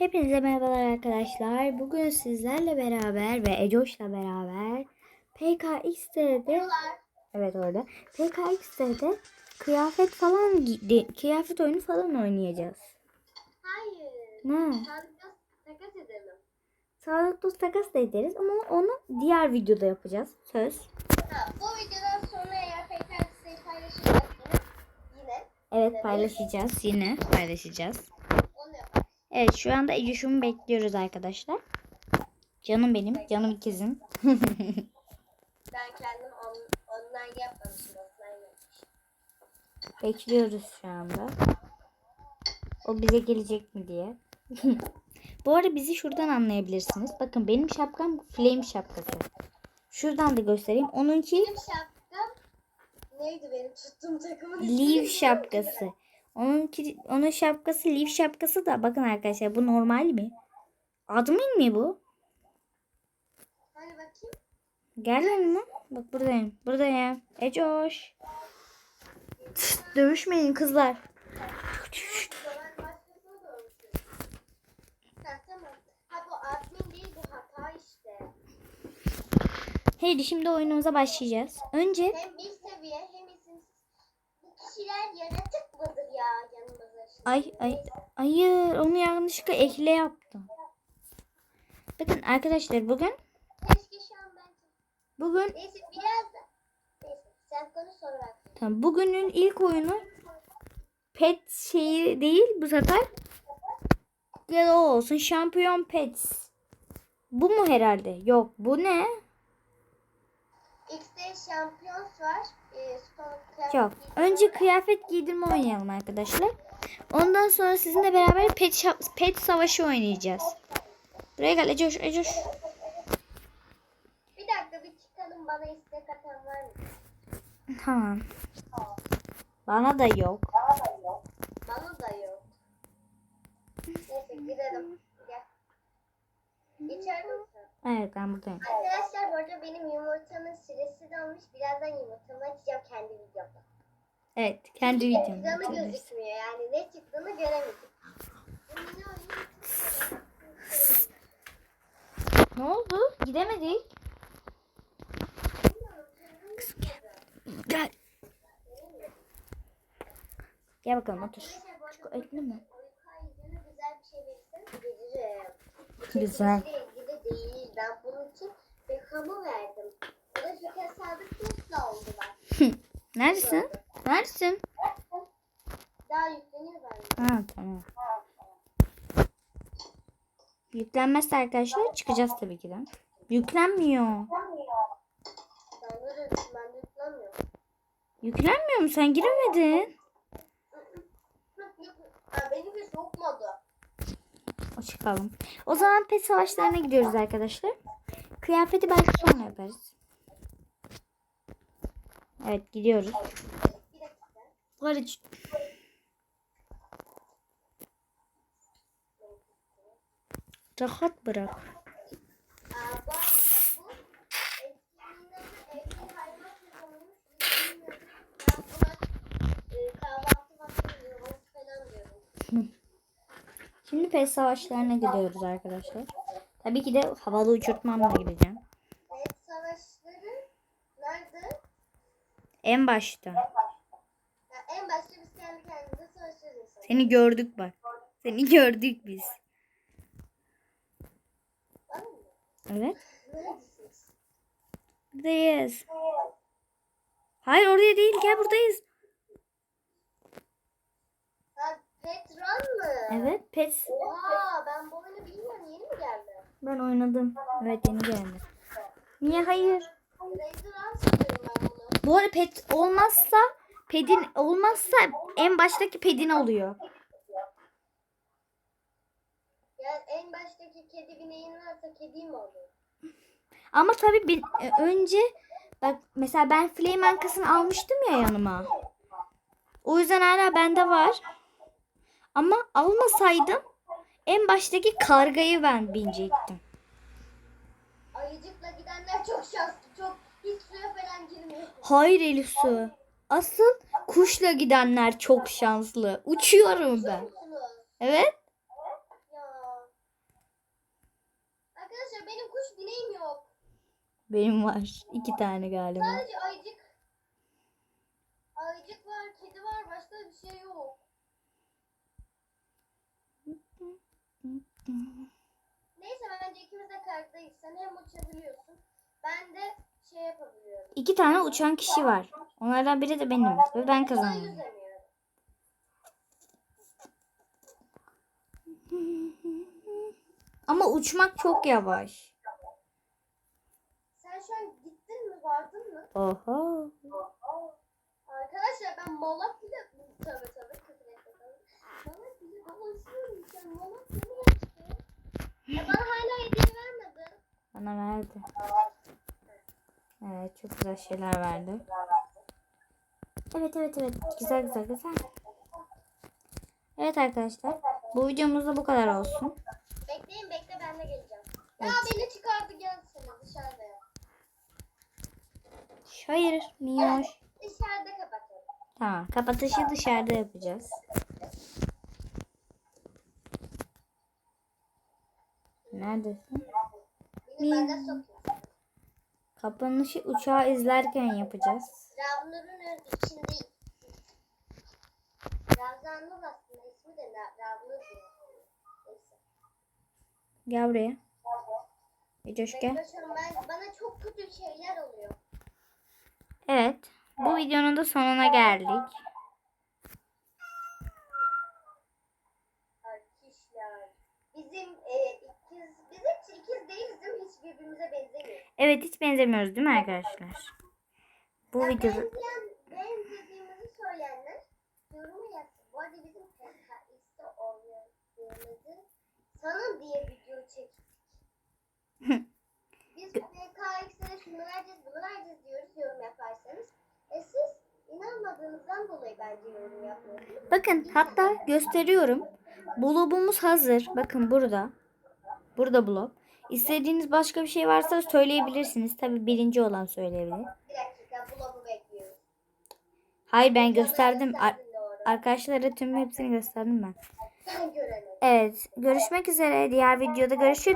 Hepinize merhabalar arkadaşlar. Bugün sizlerle beraber ve Ecoş'la beraber PKX'de evet orada PKX'de kıyafet falan kıyafet oyunu falan oynayacağız. Hayır. Ne? Takas, takas edelim. Sağlık dost takas da ederiz ama onu diğer videoda yapacağız. Söz. Ha, bu videodan sonra eğer PKX'yi paylaşırsak yine Evet paylaşacağız yine paylaşacağız. Evet şu anda Ecoş'umu bekliyoruz arkadaşlar. Canım benim, canım ikizim. Ben kendim on, online yapmamışım. Bekliyoruz şu anda. O bize gelecek mi diye. Bu arada bizi şuradan anlayabilirsiniz. Bakın benim şapkam flame şapkası. Şuradan da göstereyim. Onunki Benim şapkam neydi benim tuttuğum takımın leaf şapkası. Onunki, onun şapkası leaf şapkası da bakın arkadaşlar bu normal mi? Admin mi bu? Hani bakayım. Geldin mi? Bak buradayım. Buradayım. Ecoş. Dövüşmeyin kızlar. Ben başkasına da olmuşum. Ha tamam. Ha bu admin değil bu hata işte. Hadi şimdi oyunumuza başlayacağız. Önce Hem bir seviye hem isimsiz. Bu kişiler yaratık mıdır ya yanımıza? şimdi? Ay ay hayır onu yanlışlıkla ekle yaptım. Bakın arkadaşlar bugün bugün Neyse biraz da. Neyse sen konuş sonra bak. tamam bugünün ilk oyunu pet şeyi değil bu sefer ya o olsun şampiyon pets. Bu mu herhalde? Yok bu ne? X'de şampiyons var. Kıyafet Yok. Önce kıyafet giydirme oynayalım arkadaşlar. Ondan sonra sizinle beraber pet, pet savaşı oynayacağız. Buraya gel Ecoş Ecoş. Bir dakika bir çıkalım bana istek atan var mı? Tamam. Bana da yok. Bana da yok. Neyse girelim. Gel. İçeride misin? Evet ben buradayım. Arkadaşlar bu arada benim yumurtamın süresi dolmuş. Birazdan yumurtamı açacağım kendi videomda. Evet kendi videom. Ekranı gözükmüyor yani ne çıktığını göremedim. Ne oldu? Gidemedik. Gel. Gel bakalım otur. Çok etli mi? Güzel şey değil. Ben bunun için bekamı verdim. Bu da Fikret Sadık oldu bak. Neredesin? Neredesin? Daha yüklenir bende. Ha tamam. Yüklenmezse arkadaşlar çıkacağız tabii ki de. Yüklenmiyor. De, yüklenmiyor. Yüklenmiyor mu? Sen giremedin. Beni bir sokmadı. O çıkalım. O zaman pet savaşlarına gidiyoruz arkadaşlar. Kıyafeti belki sonra yaparız. Evet gidiyoruz. Ç- rahat bırak. Şimdi pet savaşlarına gidiyoruz arkadaşlar. Tabii ki de havalı uçurtmamla gideceğim. Evet savaşları nerede? En başta. En başta biz kendi kendimize savaşırız. Seni gördük bak. Seni gördük biz. Evet. Buradayız. Hayır oraya değil gel buradayız. Ha, Petron mı? Evet pet. Oha ben bu oyunu bilmiyorum yeni mi geldi? Ben oynadım. Evet yeni geldi. Niye hayır? Ben bunu. Bu arada pet olmazsa pedin olmazsa en baştaki pedin oluyor. Yani en baştaki kedi bineğin varsa kedi mi olur? Ama tabii bir, e, önce bak mesela ben flame ankasını almıştım ya yanıma. O yüzden hala bende var. Ama almasaydım en baştaki kargayı ben binecektim. Ayıcıkla gidenler çok şanslı. Çok hiç suya falan girmiyor. Hayır Elif Su. Asıl kuşla gidenler çok şanslı. Uçuyorum ben. Evet. Ya kuş bineğim yok. Benim var. iki tane galiba. Sadece ayıcık. Ayıcık var, kedi var, başka bir şey yok. Neyse bence ikimiz de karşıdayız. Sen hem uçabiliyorsun. Ben de şey yapabiliyorum. İki tane uçan kişi var. Onlardan biri de benim. Ve ben kazandım. Ama uçmak çok yavaş. Sen şu an gittin mi, vardın mı? Oho. Arkadaşlar ben malak bile etme tabii. Malak bile dolaşıyorum sen malak bile. Ya bana hala hediye vermedin. Bana verdi. Evet çok güzel şeyler verdi. Evet evet evet. Güzel güzel güzel. Evet arkadaşlar. Bu videomuz da bu kadar olsun. Bekleyin bekle ben de geleceğim. Ya beni çıkardı gelsene dışarıda. Hayır Miyoş. Dışarıda kapatalım. Tamam kapatışı dışarıda yapacağız. Neredesin? Beni benden sokuyor. Kapanışı uçağı izlerken yapacağız. Ravnur'un içinde Ravzanlı aslında ismi de Ra- Ravnur. Gel buraya. Miyoş gel. Ben bana çok kötü şeyler oluyor. Evet. Bu videonun da sonuna geldik. Arkadaşlar bizim e, ikiz biz hiç ikiz değiliz değil mi? Hiç birbirimize benzemiyoruz. Evet hiç benzemiyoruz değil mi arkadaşlar? Bu videoda sanın diye video çektik. Biz PKX'de şunu vereceğiz bunu vereceğiz diyoruz yorum yaparsanız. E siz inanmadığınızdan dolayı bence yorum yapmıyorsunuz. Bakın hatta gösteriyorum. Blobumuz hazır. Bakın burada. Burada blob. İstediğiniz başka bir şey varsa söyleyebilirsiniz. Tabi birinci olan söyleyebilir. Hayır ben gösterdim. Ar- arkadaşlara tüm hepsini gösterdim ben. Evet. Görüşmek üzere. Diğer videoda görüşürüz.